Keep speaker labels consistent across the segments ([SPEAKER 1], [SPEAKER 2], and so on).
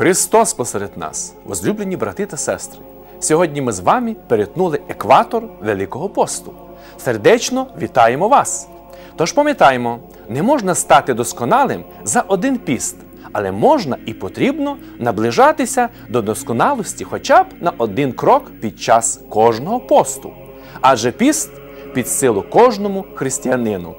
[SPEAKER 1] Христос посеред нас, возлюблені брати та сестри. Сьогодні ми з вами перетнули екватор Великого посту. Сердечно вітаємо вас! Тож пам'ятаємо, не можна стати досконалим за один піст, але можна і потрібно наближатися до досконалості хоча б на один крок під час кожного посту. Адже піст під силу кожному християнину.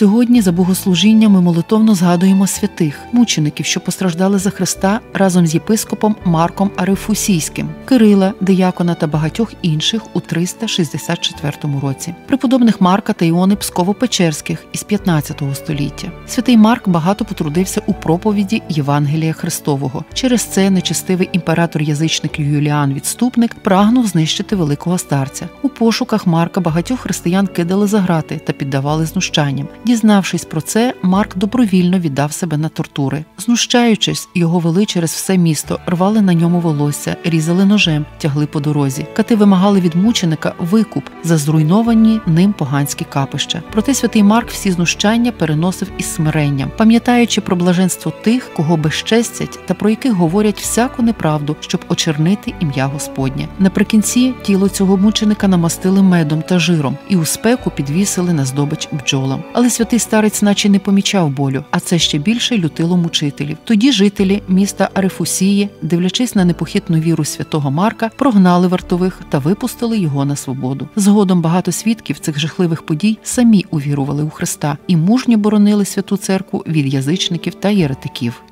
[SPEAKER 2] Сьогодні за богослужінням ми молитовно згадуємо святих мучеників, що постраждали за Христа разом з єпископом Марком Арифусійським, Кирила, Деякона та багатьох інших у 364 році, преподобних Марка та Іони Псково-Печерських із 15 століття. Святий Марк багато потрудився у проповіді Євангелія Христового. Через це нечестивий імператор язичник Юліан Відступник прагнув знищити великого старця. У пошуках Марка багатьох християн кидали за грати та піддавали знущанням. Дізнавшись про це, Марк добровільно віддав себе на тортури. Знущаючись, його вели через все місто, рвали на ньому волосся, різали ножем, тягли по дорозі. Кати вимагали від мученика викуп за зруйновані ним поганські капища. Проте святий Марк всі знущання переносив із смиренням, пам'ятаючи про блаженство тих, кого безчестять та про яких говорять всяку неправду, щоб очернити ім'я Господнє. Наприкінці тіло цього мученика намастили медом та жиром і у спеку підвісили на здобич бджолам. Святий старець, наче не помічав болю, а це ще більше лютило мучителів. Тоді жителі міста Арифусії, дивлячись на непохитну віру святого Марка, прогнали вартових та випустили його на свободу. Згодом багато свідків цих жахливих подій самі увірували у Христа і мужньо боронили святу церкву від язичників та єретиків.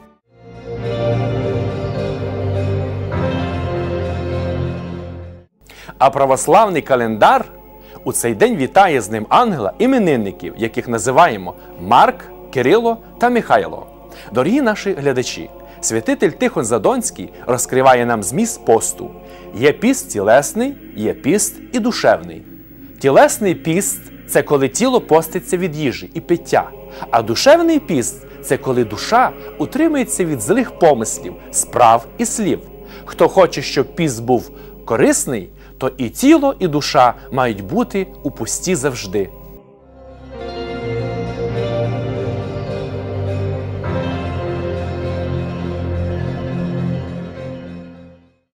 [SPEAKER 1] А православний календар у цей день вітає з ним ангела іменинників, яких називаємо Марк, Кирило та Михайло. Дорогі наші глядачі, святитель Тихон Задонський розкриває нам зміст посту. Є піст тілесний, є піст і душевний. Тілесний піст це коли тіло поститься від їжі і пиття, а душевний піст це коли душа утримується від злих помислів, справ і слів. Хто хоче, щоб піст був корисний, то і тіло, і душа мають бути у пусті завжди.